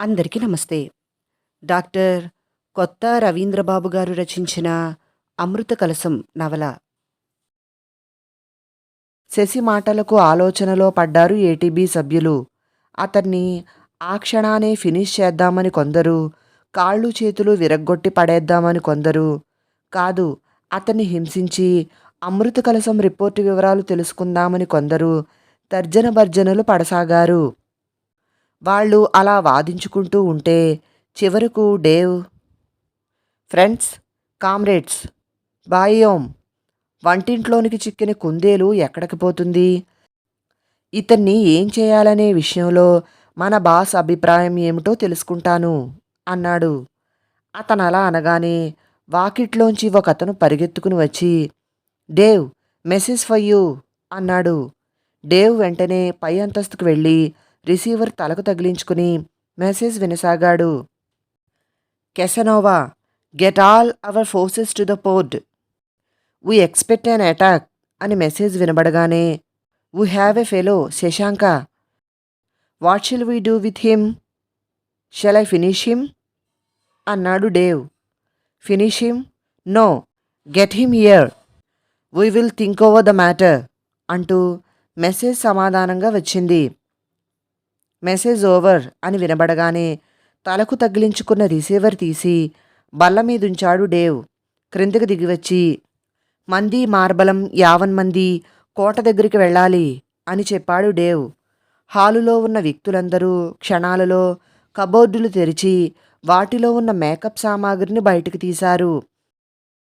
అందరికీ నమస్తే. డాక్టర్ కొత్త రవీంద్రబాబు గారు రచించిన అమృత కలసం నవల. శశి మాటలకు ఆలోచనలో పడ్డారు ఏటీబీ సభ్యులు. అతన్ని ఆ క్షణానే ఫినిష్ చేద్దామని కొందరు కాళ్ళు చేతులు విరగ్గొట్టి పడేద్దామని కొందరు. కాదు అతన్ని హింసించి అమృత కలసం రిపోర్టు వివరాలు తెలుసుకుందామని కొందరు తర్జన భర్జనలు పడసాగారు. వాళ్ళు అలా వాదించుకుంటూ ఉంటే చివరకు డేవ్ ఫ్రెండ్స్ కామ్రేడ్స్ బాయోం వంటింట్లోనికి చిక్కిన కుందేలు ఎక్కడికి పోతుంది? ఇతన్ని ఏం చేయాలనే విషయంలో మన బాస్ అభిప్రాయం ఏమిటో తెలుసుకుంటాను అన్నాడు. అతను అలా అనగానే వాకిట్లోంచి ఒకతను పరిగెత్తుకుని వచ్చి డేవ్ మెసేజ్ ఫర్ యూ అన్నాడు. డేవ్ వెంటనే పై అంతస్తుకు వెళ్ళి రిసీవర్ తలకు తగిలించుకుని message వినసాగాడు. Casanova get all our forces to the port. We expect an attack అని message వినబడగానే we have a fellow Shashanka. What shall we do with him? Shall I finish him? అన్నాడు Dave. Finish him? No. Get him here. We will think over the matter అంటూ message సమాధానంగా వచ్చింది. Message over అని వినబడగానే తలకు తగిలించుకున్న receiver తీసి బల్ల మీదుంచాడు Dave. క్రిందకు దిగివచ్చి మంది మార్బలం యావన్ మంది కోట దగ్గరికి వెళ్ళాలి అని చెప్పాడు డేవ్. హాలులో ఉన్న వ్యక్తులందరూ క్షణాలలో కబోర్డులు తెరిచి వాటిలో ఉన్న మేకప్ సామాగ్రిని బయటకు తీశారు.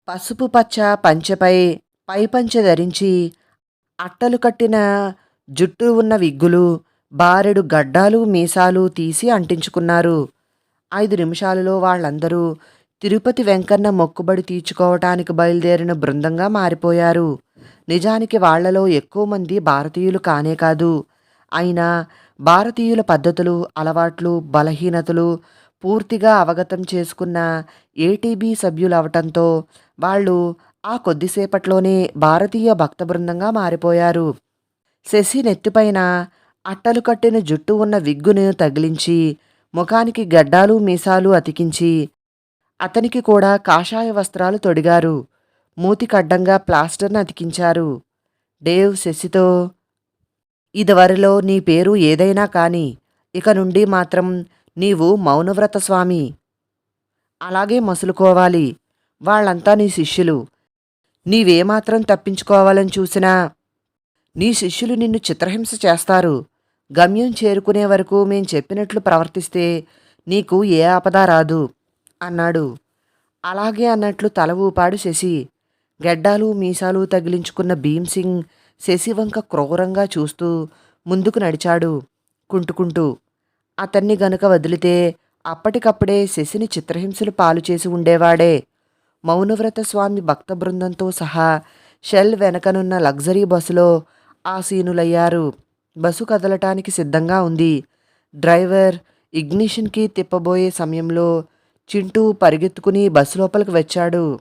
పసుపు పచ్చ పంచెపై పై పంచె ధరించి అట్టలు కట్టిన జుట్టు ఉన్న విగ్గులు బారెడు గడ్డాలు మీసాలు తీసి అంటించుకున్నారు. ఐదు నిమిషాలలో వాళ్ళందరూ తిరుపతి వెంకన్న మొక్కుబడి తీర్చుకోవటానికి బయలుదేరిన బృందంగా మారిపోయారు. నిజానికి వాళ్ళలో ఎక్కువ మంది భారతీయులు కానే కాదు. అయినా భారతీయుల పద్ధతులు అలవాట్లు బలహీనతలు పూర్తిగా అవగతం చేసుకున్న ఏటీబీ సభ్యులు అవటంతో వాళ్ళు ఆ కొద్దిసేపట్లోనే భారతీయ భక్త బృందంగా మారిపోయారు. శశి నెత్తిపైన అట్టలు కట్టిన జుట్టు ఉన్న విగ్గును తగిలించి ముఖానికి గడ్డాలు మీసాలు అతికించి అతనికి కూడా కాషాయ వస్త్రాలు తొడిగారు. మూతికడ్డంగా ప్లాస్టర్ను అతికించారు. డేవ్ శశితో ఇదివరలో నీ పేరు ఏదైనా కాని ఇక నుండి మాత్రం నీవు మౌనవ్రత స్వామి. అలాగే మసులుకోవాలి. వాళ్ళంతా నీ శిష్యులు. నీవేమాత్రం తప్పించుకోవాలని చూసినా నీ శిష్యులు నిన్ను చిత్రహింస చేస్తారు. గమ్యం చేరుకునే వరకు మేం చెప్పినట్లు ప్రవర్తిస్తే నీకు ఏ ఆపద రాదు అన్నాడు. అలాగే అన్నట్లు తల ఊపాడు శశి. గెడ్డాలు మీసాలు తగిలించుకున్న భీమ్సింగ్ శశి వంక క్రూరంగా చూస్తూ ముందుకు నడిచాడు కుంటుకుంటూ. అతన్ని గనుక వదిలితే అప్పటికప్పుడే శశిని చిత్రహింసలు పాలు చేసి ఉండేవాడే. మౌనవ్రత స్వామి భక్త బృందంతో సహా షెల్ వెనకనున్న లగ్జరీ బస్సులో ఆసీనులయ్యారు బస్సు కదలటానికి సిద్ధంగా ఉంది. డ్రైవర్ ఇగ్నిషన్కి తిప్పబోయే సమయంలో చింటూ పరిగెత్తుకుని బస్సు లోపలికి వచ్చాడు.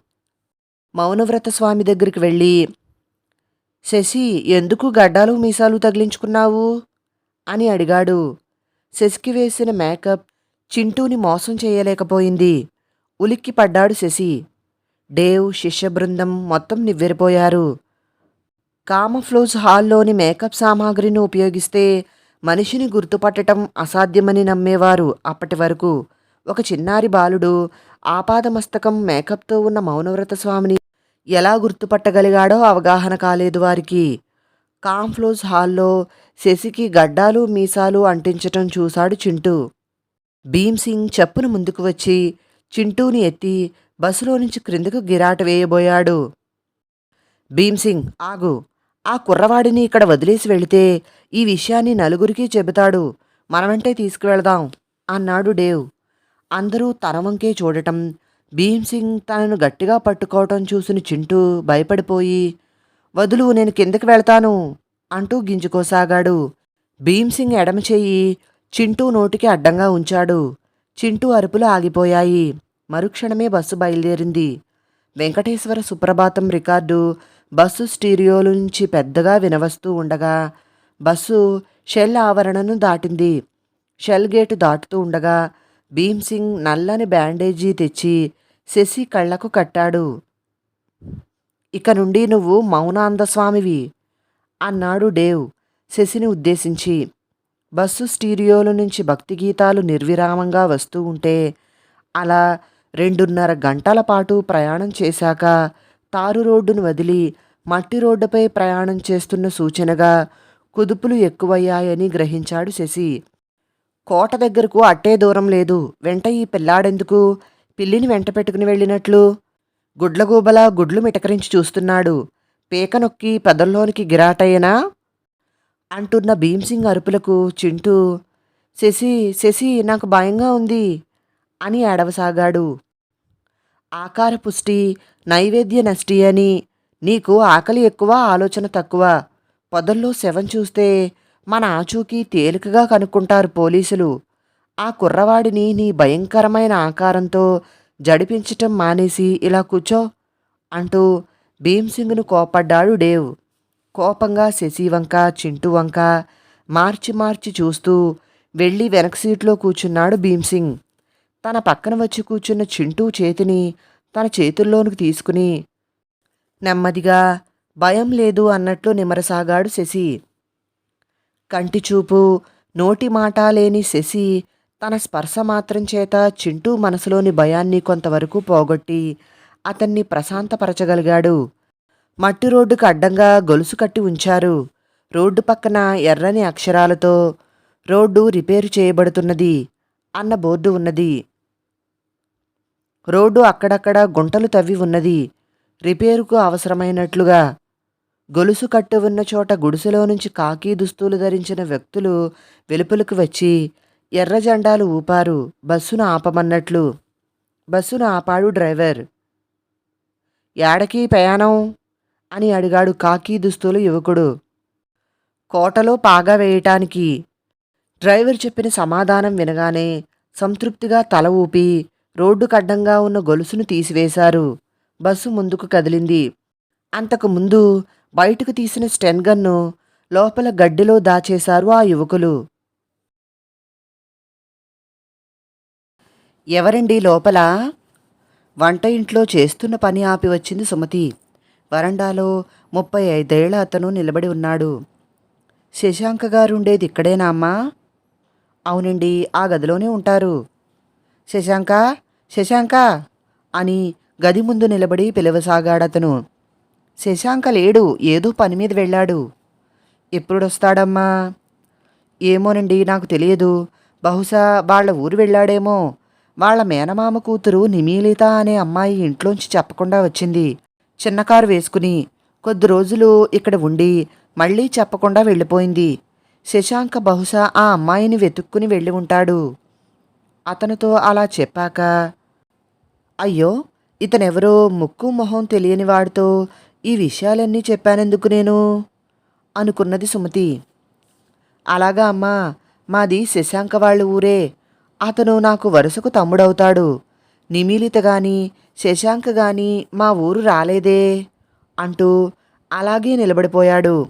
మౌనవ్రత స్వామి దగ్గరికి వెళ్ళి శశి ఎందుకు గడ్డాలు మీసాలు తగిలించుకున్నావు? అని అడిగాడు. శశికి వేసిన మేకప్ చింటూని మోసం చేయలేకపోయింది. ఉలిక్కి పడ్డాడు శశి. డేవ్ శిష్య బృందం మొత్తం నివ్వెరిపోయారు. కామఫ్లోజ్ హాల్లోని మేకప్ సామాగ్రిని ఉపయోగిస్తే మనిషిని గుర్తుపట్టడం అసాధ్యమని నమ్మేవారు. అప్పటి వరకు ఒక చిన్నారి బాలుడు ఆపాదమస్తకం మేకప్తో ఉన్న మౌనవ్రత స్వామిని ఎలా గుర్తుపట్టగలిగాడో అవగాహన కాలేదు వారికి. కాంఫ్లోజ్ హాల్లో శశికి గడ్డాలు మీసాలు అంటించటం చూశాడు చింటూ. భీమ్సింగ్ చెప్పును ముందుకు వచ్చి చింటూని ఎత్తి బస్సులో నుంచి క్రిందకు గిరాట వేయబోయాడు. భీమ్సింగ్ ఆగు. ఆ కుర్రవాడిని ఇక్కడ వదిలేసి వెళితే ఈ విషయాన్ని నలుగురికి చెబుతాడు. మనమంటే తీసుకువెళదాం అన్నాడు డేవ్. అందరూ తనవంకే చూడటం భీమ్సింగ్ తనను గట్టిగా పట్టుకోవటం చూసిన చింటూ భయపడిపోయి వదులు నేను కిందకి వెళ్తాను అంటూ గింజుకోసాగాడు. భీమ్సింగ్ ఎడమ చెయ్యి చింటూ నోటికి అడ్డంగా ఉంచాడు. చింటూ అరుపులు ఆగిపోయాయి. మరుక్షణమే బస్సు బయలుదేరింది. వెంకటేశ్వర సుప్రభాతం రికార్డు బస్సు స్టీరియోల నుంచి పెద్దగా వినవస్తూ ఉండగా బస్సు షెల్ ఆవరణను దాటింది. షెల్ గేటు దాటుతూ ఉండగా భీమ్సింగ్ నల్లని బ్యాండేజీ తెచ్చి శశి కళ్ళకు కట్టాడు. ఇక నుండి నువ్వు మౌనాంధస్వామివి అన్నాడు డేవ్ శశిని ఉద్దేశించి. బస్సు స్టీరియోల నుంచి భక్తి గీతాలు నిర్విరామంగా వస్తూ ఉంటే అలా రెండున్నర గంటల పాటు ప్రయాణం చేశాక తారు రోడ్డును వదిలి మట్టి రోడ్డుపై ప్రయాణం చేస్తున్న సూచనగా కుదుపులు ఎక్కువయ్యాయని గ్రహించాడు శశి. కోట దగ్గరకు అట్టే దూరం లేదు. వెంట ఈ పిల్లాడెందుకు? పిల్లిని వెంట పెట్టుకుని వెళ్ళినట్లు? గుడ్లగూబల గుడ్లు మిటకరించి చూస్తున్నాడు. పీక నొక్కి పెదల్లోనికి గిరాటయ్యనా? అంటున్న భీమ్సింగ్ అరుపులకు చింటూ శశి శశి నాకు భయంగా ఉంది అని ఏడవసాగాడు. ఆకార పుష్టి నైవేద్య నష్టి అని నీకు ఆకలి ఎక్కువ ఆలోచన తక్కువ. పొదల్లో శవం చూస్తే మన ఆచూకీ తేలికగా కనుక్కుంటారు పోలీసులు. ఆ కుర్రవాడిని నీ భయంకరమైన ఆకారంతో జడిపించటం మానేసి ఇలా కూర్చో అంటూ భీమ్సింగ్ను కోపడ్డాడు డేవ్. కోపంగా శశివంక చింటు వంక మార్చి మార్చి చూస్తూ వెళ్ళి వెనక సీట్లో కూర్చున్నాడు భీమ్సింగ్. తన పక్కన వచ్చి కూర్చున్న చింటూ చేతిని తన చేతుల్లోనికి తీసుకుని నెమ్మదిగా భయం లేదు అన్నట్లు నిమరసాగాడు శశి. కంటి చూపు నోటి మాట లేని శశి తన స్పర్శ మాత్రం చేత చింటూ మనసులోని భయాన్ని కొంతవరకు పోగొట్టి అతన్ని ప్రశాంతపరచగలిగాడు. మట్టి రోడ్డుకు అడ్డంగా గొలుసు కట్టి ఉంచారు. రోడ్డు పక్కన ఎర్రని అక్షరాలతో రోడ్డు రిపేరు చేయబడుతున్నది అన్న బోర్డు ఉన్నది. రోడ్డు అక్కడక్కడ గుంటలు తవ్వి ఉన్నది. రిపేరుకు అవసరమైనట్లుగా. గొలుసు కట్టు ఉన్న చోట గుడిసెలో నుంచి కాకి దుస్తులు ధరించిన వ్యక్తులు వెలుపలకు వచ్చి ఎర్ర జెండాలు ఊపారు. బస్సును ఆపమన్నట్లు. బస్సును ఆపాడు డ్రైవర్. యాడకి ప్రయాణం? అని అడిగాడు కాకి దుస్తులు యువకుడు. కోటలో పాగా వేయటానికి. డ్రైవర్ చెప్పిన సమాధానం వినగానే సంతృప్తిగా తల ఊపి రోడ్డు కడ్డంగా ఉన్న గొలుసును తీసివేశారు. బస్సు ముందుకు కదిలింది. అంతకు ముందు బయటకు తీసిన స్టెన్ గన్ను లోపల గడ్డిలో దాచేశారు ఆ యువకులు. ఎవరండి లోపల? వంట ఇంట్లో చేస్తున్న పని ఆపి వచ్చింది సుమతి. వరండాలో ముప్పై ఐదేళ్ళ అతను నిలబడి ఉన్నాడు. శశాంక గారు ఉండేది ఇక్కడేనా అమ్మా? అవునండి ఆ గదిలోనే ఉంటారు. శశాంక శశాంక అని గది ముందు నిలబడి పిలవసాగాడతను. శశాంక లేడు ఏదో పని మీద వెళ్ళాడు. ఎప్పుడొస్తాడమ్మా? ఏమోనండి నాకు తెలియదు. బహుశా వాళ్ళ ఊరు వెళ్ళాడేమో. వాళ్ళ మేనమామ కూతురు నిమీలిత అనే అమ్మాయి ఇంట్లోంచి చెప్పకుండా వచ్చింది. చిన్న కారు వేసుకుని కొద్ది రోజులు ఇక్కడ ఉండి మళ్ళీ చెప్పకుండా వెళ్ళిపోయింది. శశాంక బహుశా ఆ అమ్మాయిని వెతుక్కుని వెళ్ళి ఉంటాడు. అతనితో అలా చెప్పాక అయ్యో ఇతనెవరో ముక్కు మొహం తెలియని వాడితో ఈ విషయాలన్నీ చెప్పానెందుకు నేను? అనుకున్నది సుమతి. అలాగా అమ్మా మాది శశాంక వాళ్ళ ఊరే. అతను నాకు వరుసకు తమ్ముడవుతాడు. నిమీలిత గాని శశాంక గాని మా ఊరు రాలేదే అంటూ అలాగే నిలబడిపోయాడు.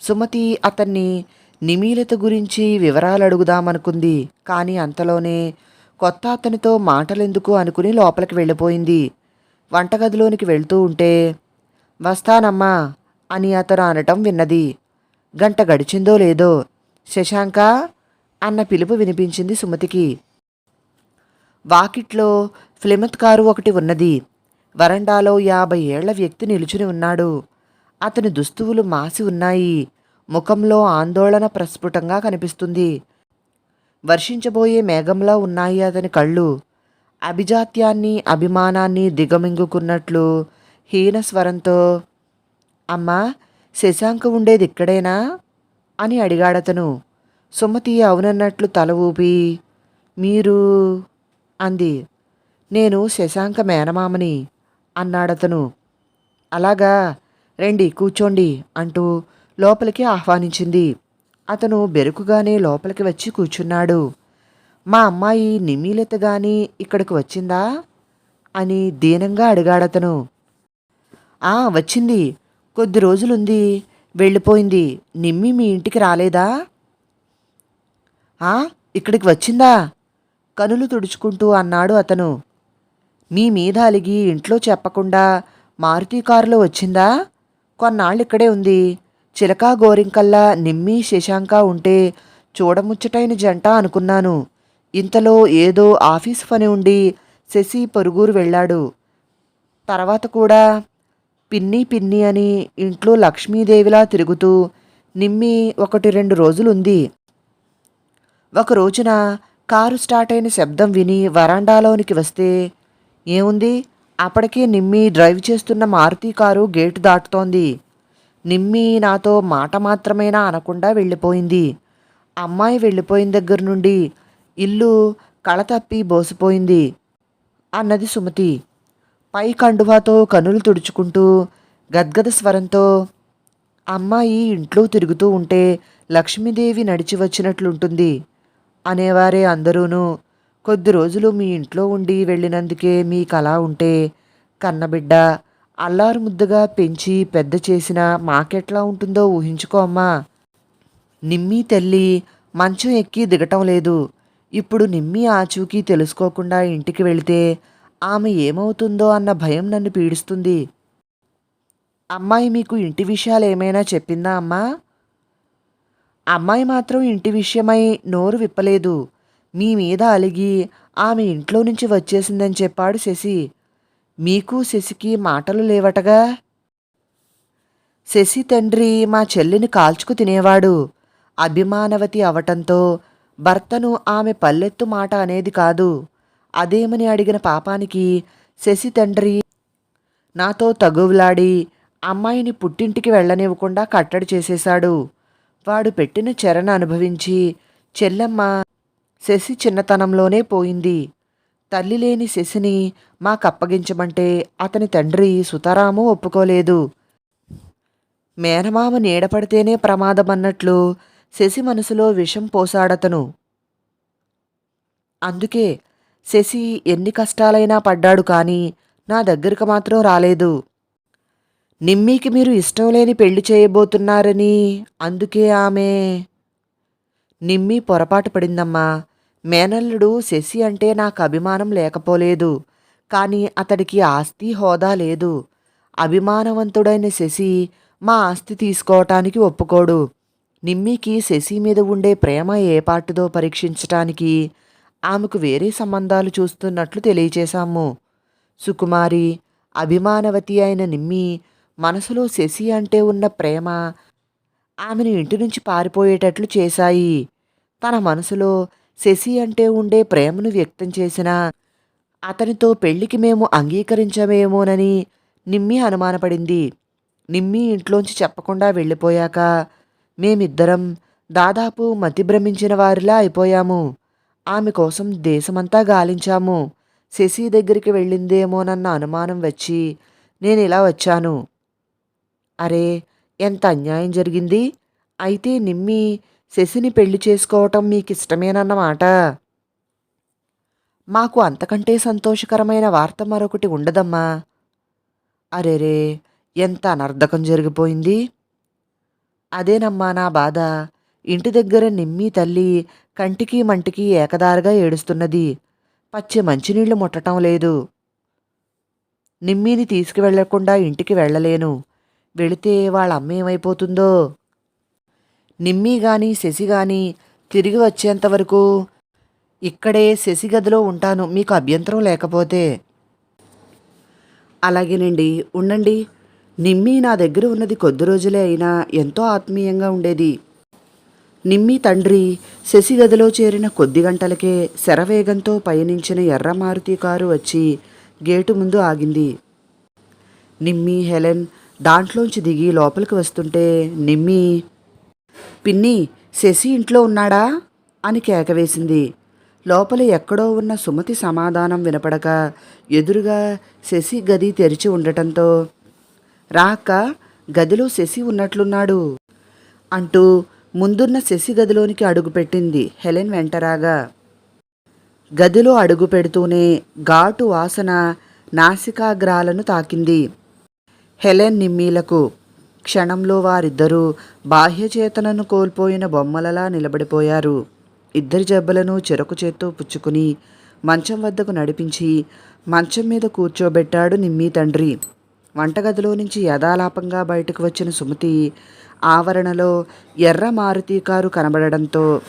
సుమతి అతన్ని నిమీలిత గురించి వివరాలు అడుగుదామనుకుంది కానీ అంతలోనే కొత్త అతనితో మాటలెందుకు అనుకుని లోపలికి వెళ్ళిపోయింది. వంటగదిలోనికి వెళ్తూ ఉంటే వస్తానమ్మా అని అతను అనటం విన్నది. గంట గడిచిందో లేదో శశాంక అన్న పిలుపు వినిపించింది సుమతికి. వాకిట్లో ఫ్లిమత్ కారు ఒకటి ఉన్నది. వరండాలో యాభై ఏళ్ళ వ్యక్తి నిలుచుని ఉన్నాడు. అతని దుస్తువులు మాసి ఉన్నాయి. ముఖంలో ఆందోళన ప్రస్ఫుటంగా కనిపిస్తుంది. వర్షించబోయే మేఘంలా ఉన్నాయి అతని కళ్ళు. అభిజాత్యాన్ని అభిమానాన్ని దిగమింగుకున్నట్లు హీన స్వరంతో అమ్మా శశాంక ఉండేది ఇక్కడేనా అని అడిగాడతను. సుమతి అవునన్నట్లు తల ఊపి మీరు అంది. నేను శశాంక మేనమామని అన్నాడతను. అలాగా రండి కూర్చోండి అంటూ లోపలికి ఆహ్వానించింది. అతను బెరుకుగానే లోపలికి వచ్చి కూర్చున్నాడు. మా అమ్మాయి నిమీలత గాని ఇక్కడికి వచ్చిందా? అని దీనంగా అడిగాడతను. ఆ వచ్చింది. కొద్ది రోజులుంది. వెళ్ళిపోయింది. నిమ్మి మీ ఇంటికి రాలేదా? ఆ ఇక్కడికి వచ్చిందా? కనులు తుడుచుకుంటూ అన్నాడు అతను. మీ మీద అలిగి ఇంట్లో చెప్పకుండా మారుతి కారులో వచ్చిందా? కొన్నాళ్ళు ఇక్కడే ఉంది. చిలకా గోరింకల్లా నిమ్మి శశాంక ఉంటే చూడముచ్చటైన జంట అనుకున్నాను. ఇంతలో ఏదో ఆఫీస్ పని ఉండి శశి పొరుగురు వెళ్ళాడు. తర్వాత కూడా పిన్ని పిన్ని అని ఇంట్లో లక్ష్మీదేవిలా తిరుగుతూ నిమ్మి ఒకటి రెండు రోజులుంది. ఒక రోజున కారు స్టార్ట్ అయిన శబ్దం విని వరాండాలోనికి వస్తే ఏముంది? అప్పటికే నిమ్మి డ్రైవ్ చేస్తున్న మారుతి కారు గేటు దాటుతోంది. నిమ్మి నాతో మాట మాత్రమేనా అనకుండా వెళ్ళిపోయింది. అమ్మాయి వెళ్ళిపోయిన దగ్గర నుండి ఇల్లు కళతప్పి బోసిపోయింది అన్నది సుమతి. పై కండువాతో కనులు తుడుచుకుంటూ గద్గద స్వరంతో అమ్మాయి ఇంట్లో తిరుగుతూ ఉంటే లక్ష్మీదేవి నడిచి వచ్చినట్లుంటుంది అనేవారే అందరూను. కొద్ది రోజులు మీ ఇంట్లో ఉండి వెళ్ళినందుకే మీకు అలా ఉంటే కన్నబిడ్డ అల్లారు ముద్దుగా పెంచి పెద్ద చేసిన మాకెట్లా ఉంటుందో ఊహించుకో అమ్మా. నిమ్మి తల్లి మంచం ఎక్కి దిగటం లేదు. ఇప్పుడు నిమ్మి ఆచూకీ తెలుసుకోకుండా ఇంటికి వెళితే ఆమె ఏమవుతుందో అన్న భయం నన్ను పీడిస్తుంది. అమ్మాయి మీకు ఇంటి విషయాలు ఏమైనా చెప్పిందా అమ్మా? అమ్మాయి మాత్రం ఇంటి విషయమై నోరు విప్పలేదు. మీ మీద అలిగి ఆమె ఇంట్లో నుంచి వచ్చేసిందని చెప్పాడు శశి. మీకు శశికి మాటలు లేవటగా? శశి తండ్రి మా చెల్లిని కాల్చుకు తినేవాడు. అభిమానవతి అవటంతో భర్తను ఆమె పల్లెత్తు మాట అనేది కాదు. అదేమని అడిగిన పాపానికి శశి తండ్రి నాతో తగువులాడి అమ్మాయిని పుట్టింటికి వెళ్ళనివ్వకుండా కట్టడి చేసేశాడు. వాడు పెట్టిన చెరను అనుభవించి చెల్లెమ్మ శశి చిన్నతనంలోనే పోయింది. తల్లి లేని శశిని మాకప్పగించమంటే అతని తండ్రి సుతారాము ఒప్పుకోలేదు. మేనమామ నీడపడితేనే ప్రమాదమన్నట్లు శశి మనసులో విషం పోసాడతను. అందుకే శశి ఎన్ని కష్టాలైనా పడ్డాడు కానీ నా దగ్గరికి మాత్రం రాలేదు. నిమ్మీకి మీరు ఇష్టం లేని పెళ్ళి చేయబోతున్నారని అందుకే ఆమె. నిమ్మి పొరపాటు పడిందమ్మా. మేనల్లుడు శశి అంటే నాకు అభిమానం లేకపోలేదు. కానీ అతడికి ఆస్తి హోదా లేదు. అభిమానవంతుడైన శశి మా ఆస్తి తీసుకోవటానికి ఒప్పుకోడు. నిమ్మికి శశి మీద ఉండే ప్రేమ ఏ పార్టుదో పరీక్షించటానికి ఆమెకు వేరే సంబంధాలు చూస్తున్నట్లు తెలియచేశాము. సుకుమారి అభిమానవతి అయిన నిమ్మి మనసులో శశి అంటే ఉన్న ప్రేమ ఆమెను ఇంటి నుంచి పారిపోయేటట్లు చేశాయి. తన మనసులో శశి అంటే ఉండే ప్రేమను వ్యక్తం చేసిన అతనితో పెళ్ళికి మేము అంగీకరించమేమోనని నిమ్మి అనుమానపడింది. నిమ్మి ఇంట్లోంచి చెప్పకుండా వెళ్ళిపోయాక మేమిద్దరం దాదాపు మతి భ్రమించిన వారిలా అయిపోయాము. ఆమె కోసం దేశమంతా గాలించాము. శశి దగ్గరికి వెళ్ళిందేమోనన్న అనుమానం వచ్చి నేను ఇలా వచ్చాను. అరే ఎంత అన్యాయం జరిగింది? అయితే నిమ్మి శశిని పెళ్ళి చేసుకోవటం మీకు ఇష్టమేనన్నమాట మాకు అంతకంటే సంతోషకరమైన వార్త మరొకటి ఉండదమ్మా. అరెరే ఎంత అనర్ధకం జరిగిపోయింది? అదేనమ్మా నా బాధ. ఇంటి దగ్గర నిమ్మి తల్లి కంటికి మంటికి ఏకదారుగా ఏడుస్తున్నది. పచ్చి మంచినీళ్ళు ముట్టటం లేదు. నిమ్మిని తీసుకువెళ్ళకుండా ఇంటికి వెళ్ళలేను. వెళితే వాళ్ళ అమ్మ ఏమైపోతుందో? నిమ్మి గాని శశి గాని తిరిగి వచ్చేంతవరకు ఇక్కడే శశి గదిలో ఉంటాను. మీకు అభ్యంతరం లేకపోతే. అలాగేనండి. ఉండండి. నిమ్మి నా దగ్గర ఉన్నది కొద్ది రోజులే అయినా ఎంతో ఆత్మీయంగా ఉండేది. నిమ్మి తండ్రి శశి గదిలో చేరిన కొద్ది గంటలకే శరవేగంతో పయనించిన ఎర్ర మారుతి కారు వచ్చి గేటు ముందు ఆగింది. నిమ్మి హెలెన్ దాంట్లోంచి దిగి లోపలికి వస్తుంటే నిమ్మి పిన్ని శశి ఇంట్లో ఉన్నాడా? అని కేకవేసింది. లోపల ఎక్కడో ఉన్న సుమతి సమాధానం వినపడక ఎదురుగా శశి గది తెరిచి ఉండటంతో రాక గదిలో శశి ఉన్నట్లున్నాడు. అంటూ ముందున్న శశి గదిలోనికి అడుగుపెట్టింది హెలెన్ వెంటరాగా. గదిలో అడుగు పెడుతూనే ఘాటు వాసన నాసికాగ్రాలను తాకింది. హెలెన్ నిమ్మీలకు క్షణంలో వారిద్దరూ బాహ్యచేతనను కోల్పోయిన బొమ్మలలా నిలబడిపోయారు. ఇద్దరి జబ్బలను చెరకు చేత్తో పుచ్చుకుని మంచం వద్దకు నడిపించి మంచం మీద కూర్చోబెట్టాడు నిమ్మీ తండ్రి. వంటగదిలో నుంచి యథాలాపంగా బయటకు వచ్చిన సుమతి ఆవరణలో ఎర్ర మారుతి కారు కనబడడంతో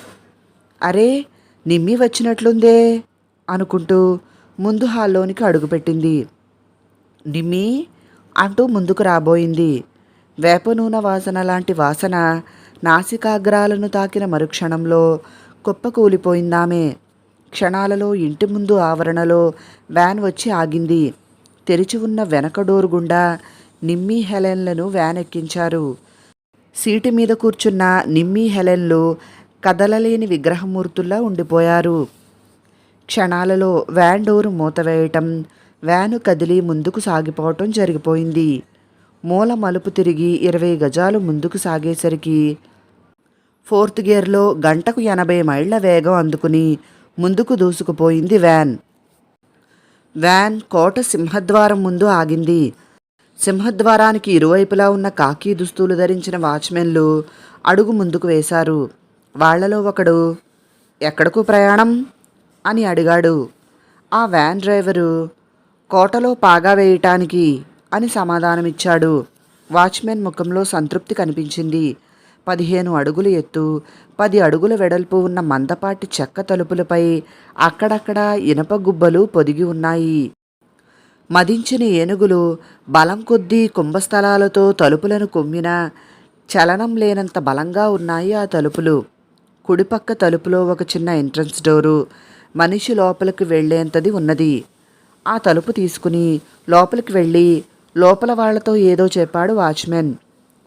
అరే నిమ్మి వచ్చినట్లుందే అనుకుంటూ ముందు హాల్లోనికి అడుగుపెట్టింది. నిమ్మి అంటూ ముందుకు రాబోయింది. వేప నూనె వాసన లాంటి వాసన నాసికాగ్రాలను తాకిన మరుక్షణంలో కుప్పకూలిపోయిందామె క్షణాలలో ఇంటి ముందు ఆవరణలో వ్యాన్ వచ్చి ఆగింది. తెరిచి ఉన్న వెనక డోరు గుండా నిమ్మీ హెలెన్లను వ్యాన్ ఎక్కించారు సీటు మీద కూర్చున్న నిమ్మీ హెలెన్లు కదలలేని విగ్రహమూర్తుల్లా ఉండిపోయారు. క్షణాలలో వ్యాన్ డోరు మూతవేయటం వ్యాను కదిలి ముందుకు సాగిపోవటం జరిగిపోయింది. మూల మలుపు తిరిగి ఇరవై గజాలు ముందుకు సాగేసరికి ఫోర్త్ గేర్లో గంటకు ఎనభై మైళ్ళ వేగం అందుకుని ముందుకు దూసుకుపోయింది వ్యాన్. వ్యాన్ కోట సింహద్వారం ముందు ఆగింది. సింహద్వారానికి ఇరువైపులా ఉన్న కాకి దుస్తులు ధరించిన వాచ్మెన్లు అడుగు ముందుకు వేశారు. వాళ్ళలో ఒకడు ఎక్కడకు ప్రయాణం అని అడిగాడు. ఆ వ్యాన్ డ్రైవరు కోటలో పాగా వేయటానికి అని సమాధానమిచ్చాడు. వాచ్మెన్ ముఖంలో సంతృప్తి కనిపించింది. పదిహేను అడుగులు ఎత్తు పది అడుగుల వెడల్పు ఉన్న మందపాటి చెక్క తలుపులపై అక్కడక్కడ ఇనప గుబ్బలు పొదిగి ఉన్నాయి. మదించిన ఏనుగులు బలం కొద్దీ కుంభస్థలాలతో తలుపులను కొమ్మిన చలనం లేనంత బలంగా ఉన్నాయి ఆ తలుపులు. కుడిపక్క తలుపులో ఒక చిన్న ఎంట్రన్స్ డోరు మనిషి లోపలికి వెళ్ళేంతది ఉన్నది. ఆ తలుపు తీసుకుని లోపలికి వెళ్ళి లోపల వాళ్ళతో ఏదో చెప్పాడు వాచ్మెన్.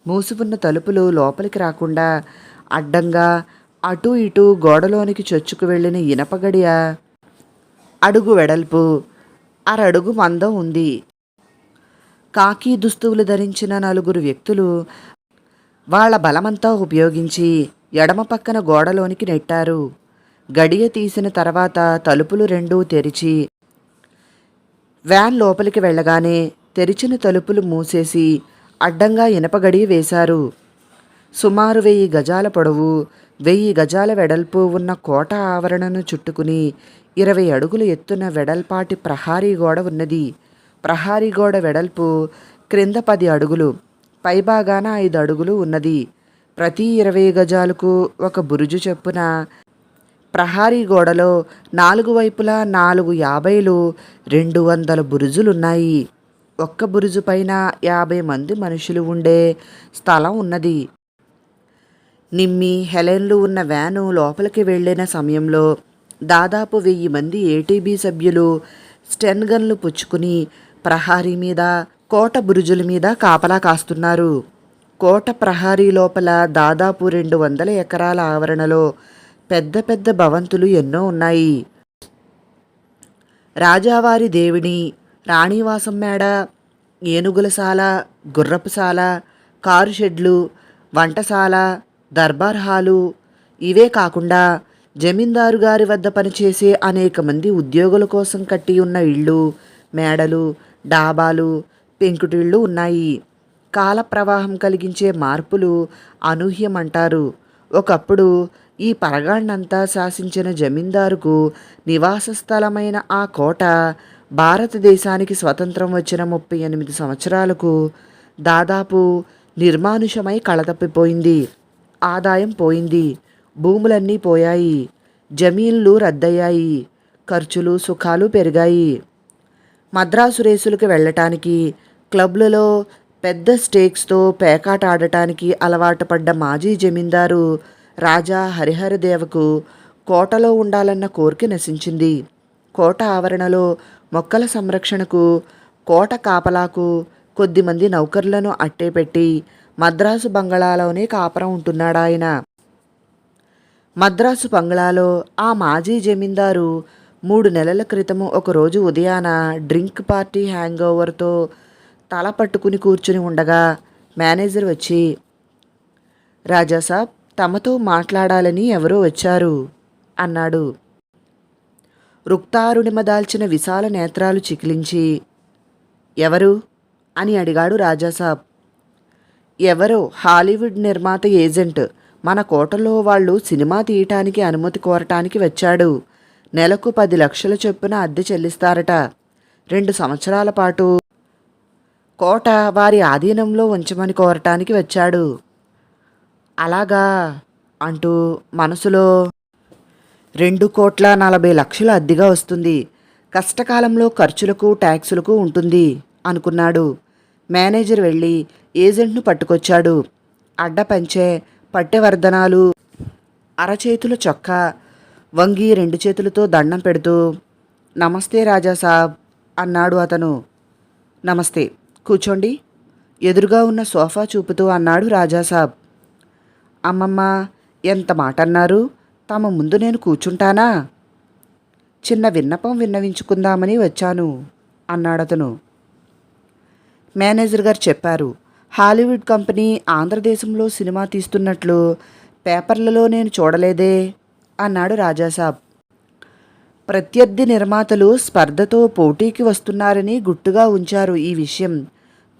మూసి ఉన్న తలుపులు లోపలికి రాకుండా అడ్డంగా అటూ ఇటూ గోడలోనికి చొచ్చుకు వెళ్ళిన ఇనపగడియ. అడుగు వెడల్పు. అరడుగు మందం ఉంది. కాకి దుస్తువులు ధరించిన నలుగురు వ్యక్తులు వాళ్ళ బలమంతా ఉపయోగించి ఎడమ పక్కన గోడలోనికి నెట్టారు. గడియ తీసిన తర్వాత తలుపులు రెండూ తెరిచి వ్యాన్ లోపలికి వెళ్ళగానే తెరిచిన తలుపులు మూసేసి అడ్డంగా ఇనపగడి వేశారు. సుమారు వెయ్యి గజాల పొడవు వెయ్యి గజాల వెడల్పు ఉన్న కోట ఆవరణను చుట్టుకుని ఇరవై అడుగులు ఎత్తున వెడల్పాటి ప్రహారీ గోడ ఉన్నది. ప్రహారీ గోడ వెడల్పు క్రింద పది అడుగులు పైభాగాన ఐదు అడుగులు ఉన్నది. ప్రతి ఇరవై గజాలకు ఒక బురుజు చెప్పున ప్రహారీ గోడలో నాలుగు వైపులా నాలుగు యాభైలు రెండు వందల బురుజులున్నాయి. ఒక్క బురుజు పైన యాభై మంది మనుషులు ఉండే స్థలం ఉన్నది. నిమ్మి హెలెన్లు ఉన్న వ్యాను లోపలికి వెళ్ళిన సమయంలో దాదాపు వెయ్యి మంది ఏటీబీ సభ్యులు స్టెన్ గన్లు పుచ్చుకుని ప్రహారీ మీద కోట బురుజుల మీద కాపలా కాస్తున్నారు. కోట ప్రహారీ లోపల దాదాపు రెండు వందల ఎకరాల ఆవరణలో పెద్ద పెద్ద భవంతులు ఎన్నో ఉన్నాయి. రాజావారి దేవిని రాణివాసం మేడ ఏనుగులశాల గుర్రపుశాల కారు షెడ్లు వంటశాల దర్బార్ హాలు ఇవే కాకుండా జమీందారు గారి వద్ద పనిచేసే అనేక మంది ఉద్యోగుల కోసం కట్టి ఉన్న ఇళ్ళు మేడలు డాబాలు పెంకుటిళ్ళు ఉన్నాయి. కాల ప్రవాహం కలిగించే మార్పులు అనూహ్యమంటారు. ఒకప్పుడు ఈ పరగాణ్ణంతా శాసించిన జమీందారుకు నివాస స్థలమైన ఆ కోట భారతదేశానికి స్వతంత్రం వచ్చిన ముప్పై ఎనిమిది సంవత్సరాలకు దాదాపు నిర్మానుషమై కళతప్పిపోయింది. ఆదాయం పోయింది. భూములన్నీ పోయాయి. జమీన్లు రద్దయ్యాయి. ఖర్చులు సుఖాలు పెరిగాయి. మద్రాసు రేసులకు వెళ్ళటానికి క్లబ్లలో పెద్ద స్టేక్స్తో పేకాట ఆడటానికి అలవాటు పడ్డ మాజీ జమీందారు రాజా హరిహరదేవకు కోటలో ఉండాలన్న కోరిక నశించింది. కోట ఆవరణలో మొక్కల సంరక్షణకు కోట కాపలాకు కొద్దిమంది నౌకర్లను అట్టేపెట్టి మద్రాసు బంగళాలోనే కాపురం ఉంటున్నాడాయన మద్రాసు బంగ్లాలో ఆ మాజీ జమీందారు మూడు నెలల క్రితము ఒకరోజు ఉదయాన డ్రింక్ పార్టీ హ్యాంగ్ ఓవర్తో తల పట్టుకుని కూర్చుని ఉండగా మేనేజర్ వచ్చి రాజాసాబ్ తమతో మాట్లాడాలని ఎవరో వచ్చారు అన్నాడు. రుక్తారుణిమదాల్చిన విశాల నేత్రాలు చికిలించి ఎవరు? అని అడిగాడు రాజాసాబ్. ఎవరో హాలీవుడ్ నిర్మాత ఏజెంట్. మన కోటలో వాళ్ళు సినిమా తీయటానికి అనుమతి కోరటానికి వచ్చాడు. నెలకు పది లక్షల చొప్పున అద్దె చెల్లిస్తారట. రెండు సంవత్సరాల పాటు కోట వారి ఆధీనంలో ఉంచమని కోరటానికి వచ్చాడు. అలాగా అంటూ మనసులో రెండు కోట్ల నలభై లక్షల అద్దెగా వస్తుంది. కష్టకాలంలో ఖర్చులకు ట్యాక్సులకు ఉంటుంది అనుకున్నాడు. మేనేజర్ వెళ్ళి ఏజెంట్ను పట్టుకొచ్చాడు. అడ్డపంచే పట్టెవర్ధనాలు అరచేతుల చొక్కా వంగి రెండు చేతులతో దండం పెడుతూ నమస్తే రాజా సాబ్ అన్నాడు అతను. నమస్తే కూర్చోండి. ఎదురుగా ఉన్న సోఫా చూపుతూ అన్నాడు రాజాసాబ్ అమ్మమ్మ ఎంత మాట అన్నారు తమ ముందు నేను కూర్చుంటానా? చిన్న విన్నపం విన్నవించుకుందామని వచ్చాను అన్నాడతను. మేనేజర్ గారు చెప్పారు హాలీవుడ్ కంపెనీ ఆంధ్రదేశంలో సినిమా తీస్తున్నట్లు పేపర్లలో నేను చూడలేదే అన్నాడు రాజాసాబ్. ప్రత్యర్థి నిర్మాతలు స్పర్ధతో పోటీకి వస్తున్నారని గుట్టుగా ఉంచారు ఈ విషయం.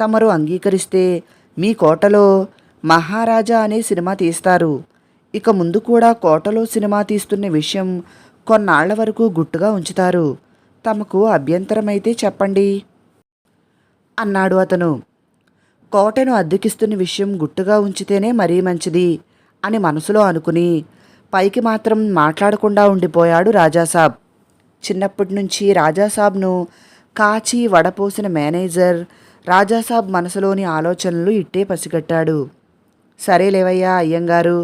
తమరు అంగీకరిస్తే మీ కోటలో మహారాజా అనే సినిమా తీస్తారు ఇక ముందు కూడా కోటలో సినిమా తీస్తున్న విషయం కొన్నాళ్ళ వరకు గుట్టుగా ఉంచుతారు. తమకు అభ్యంతరమైతే చెప్పండి. అన్నాడు అతను. కోటను అద్దెకిస్తున్న విషయం గుట్టుగా ఉంచితేనే మరీ మంచిది అని మనసులో అనుకుని పైకి మాత్రం మాట్లాడకుండా ఉండిపోయాడు రాజాసాబ్. చిన్నప్పటి నుంచి రాజాసాబ్ను కాచి వడపోసిన మేనేజర్ రాజాసాబ్ మనసులోని ఆలోచనలు ఇట్టే పసిగట్టాడు. సరేలేవయ్యా అయ్యంగారు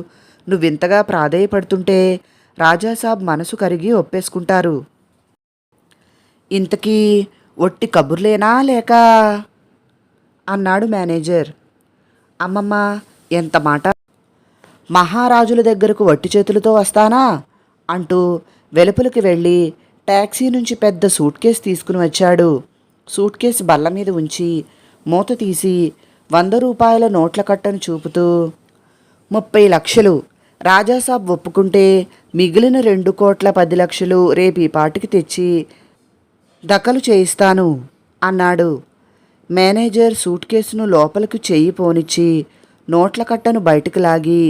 నువ్వింతగా ప్రాధేయపడుతుంటే రాజాసాబ్ మనసు కరిగి ఒప్పేసుకుంటారు. ఇంతకీ ఒట్టి కబుర్లేనా లేక? అన్నాడు మేనేజర్. అమ్మమ్మ ఎంత మాట? మహారాజుల దగ్గరకు వట్టి చేతులతో వస్తానా? అంటూ వెలుపలికి వెళ్ళి ట్యాక్సీ నుంచి పెద్ద సూట్ కేసు తీసుకుని వచ్చాడు. సూట్ కేసు బల్ల మీద ఉంచి మూత తీసి వంద రూపాయల నోట్ల కట్టను చూపుతూ ముప్పై లక్షలు రాజాసాబ్ ఒప్పుకుంటే మిగిలిన రెండు కోట్ల పది లక్షలు రేపీ పాటికి తెచ్చి దఖలు చేయిస్తాను అన్నాడు. మేనేజర్ సూట్ కేసును లోపలికి చెయ్యి పోనిచ్చి నోట్ల కట్టను బయటకు లాగి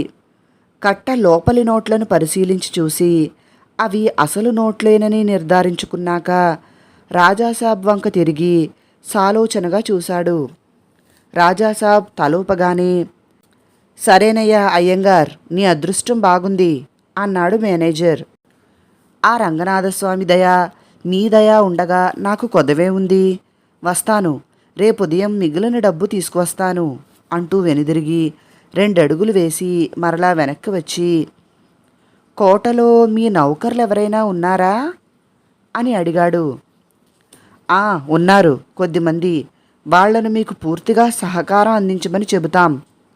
కట్ట లోపలి నోట్లను పరిశీలించి చూసి అవి అసలు నోట్లేనని నిర్ధారించుకున్నాక రాజాసాబ్ వంక తిరిగి సాలోచనగా చూశాడు. రాజాసాబ్ తలూపగానే సరేనయ్యా అయ్యంగార్ నీ అదృష్టం బాగుంది అన్నాడు మేనేజర్. ఆ రంగనాథస్వామి దయ మీ దయ ఉండగా నాకు కొదవే ఉంది. వస్తాను రేపు ఉదయం మిగిలిన డబ్బు తీసుకువస్తాను అంటూ వెనుదిరిగి రెండడుగులు వేసి మరలా వెనక్కి వచ్చి కోటలో మీ నౌకర్లు ఎవరైనా ఉన్నారా? అని అడిగాడు. ఆ ఉన్నారు కొద్దిమంది. వాళ్ళను మీకు పూర్తిగా సహకారం అందించమని చెబుతాం.